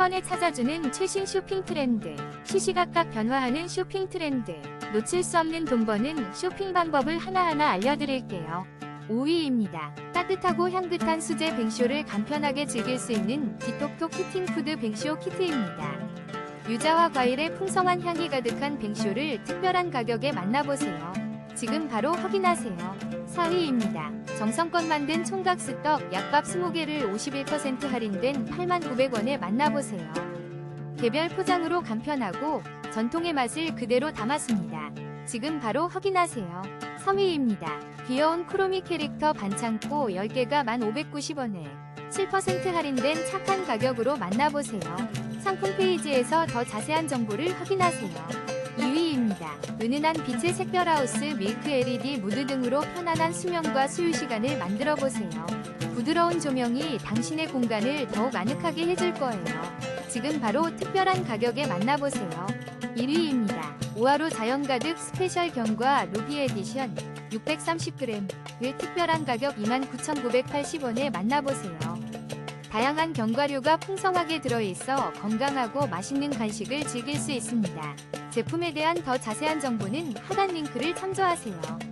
번에 찾아주는 최신 쇼핑 트렌드, 시시각각 변화하는 쇼핑 트렌드, 놓칠 수 없는 돈 버는 쇼핑 방법을 하나하나 알려드릴게요. 5위입니다. 따뜻하고 향긋한 수제 뱅쇼를 간편하게 즐길 수 있는 디톡톡 히팅푸드 뱅쇼 키트입니다. 유자와 과일의 풍성한 향이 가득한 뱅쇼를 특별한 가격에 만나보세요. 지금 바로 확인하세요. 4위입니다. 정성껏 만든 총각 스떡 약밥 20개를 51% 할인된 8,900원에 만나보세요. 개별 포장으로 간편하고 전통의 맛을 그대로 담았습니다. 지금 바로 확인하세요. 3위입니다. 귀여운 크로미 캐릭터 반창고 10개가 1,590원에 7% 할인된 착한 가격으로 만나보세요. 상품 페이지에서 더 자세한 정보를 확인하세요. 2위입니다. 은은한 빛의 색별하우스 밀크 LED 무드 등으로 편안한 수면과 수유 시간을 만들어 보세요. 부드러운 조명이 당신의 공간을 더욱 아늑하게 해줄 거예요. 지금 바로 특별한 가격에 만나보세요. 1위입니다. 오하로 자연 가득 스페셜 견과 루비 에디션 630g을 특별한 가격 29,980원에 만나보세요. 다양한 견과류가 풍성하게 들어있어 건강하고 맛있는 간식을 즐길 수 있습니다. 제품에 대한 더 자세한 정보는 하단 링크를 참조하세요.